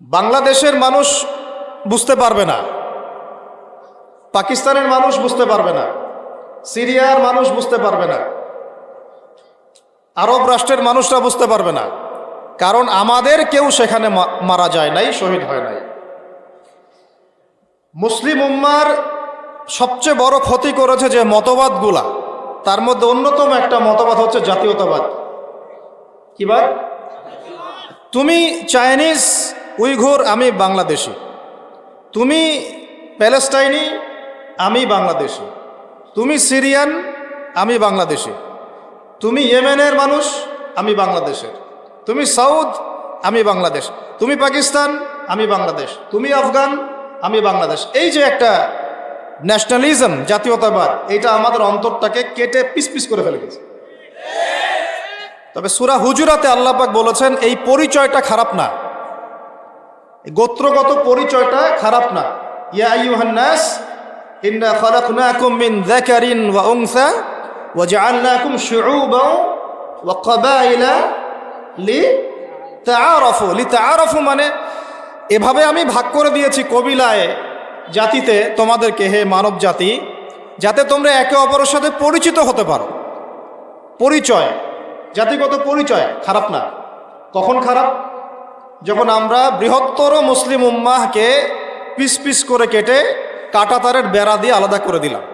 বাংলাদেশের মানুষ বুঝতে পারবে না। পাকিস্তানের মানুষ বুঝতে পারবে না। সিরিয়ার মানুষ বুঝতে পারবে না। আরব রাষ্ট্রের মানুষরা বুঝতে পারবে না। কারণ আমাদের কেউ সেখানে মারা যায় নাই, শহীদ হয় নাই। মুসলিম উম্মার সবচেয়ে বড় ক্ষতি করেছে যে মতবাদগুলা, তার মধ্যে অন্যতম একটা মতবাদ হচ্ছে জাতীয়তাবাদ। কি বাদ? তুমি চাইনিজ উইঘুর, আমি বাংলাদেশি। তুমি প্যালেস্টাইনি, আমি বাংলাদেশি। তুমি সিরিয়ান, আমি বাংলাদেশি। তুমি ইয়েমেনের মানুষ, আমি বাংলাদেশের। তুমি সাউথ, আমি বাংলাদেশ। তুমি পাকিস্তান, আমি বাংলাদেশ। তুমি আফগান, আমি বাংলাদেশ। এই যে একটা ন্যাশনালিজম জাতীয়তাবাদ এটা আমাদের অন্তরটাকে কেটে পিস পিস করে ফেলে গেছে। তবে সুরা হুজুরাতে আল্লাপাক বলেছেন, এই পরিচয়টা খারাপ না। গোত্রগত পরিচয়টা খারাপ না। ইয়া মিন লি লি মানে এভাবে আমি ভাগ করে দিয়েছি কবিলায়, জাতিতে তোমাদেরকে, হে মানব জাতি, যাতে তোমরা একে অপরের সাথে পরিচিত হতে পারো। পরিচয়, জাতিগত পরিচয় খারাপ না। কখন খারাপ? যখন আমরা বৃহত্তর মুসলিম উম্মাহকে পিস পিস করে কেটে কাটাতারের বেড়া দিয়ে আলাদা করে দিলাম।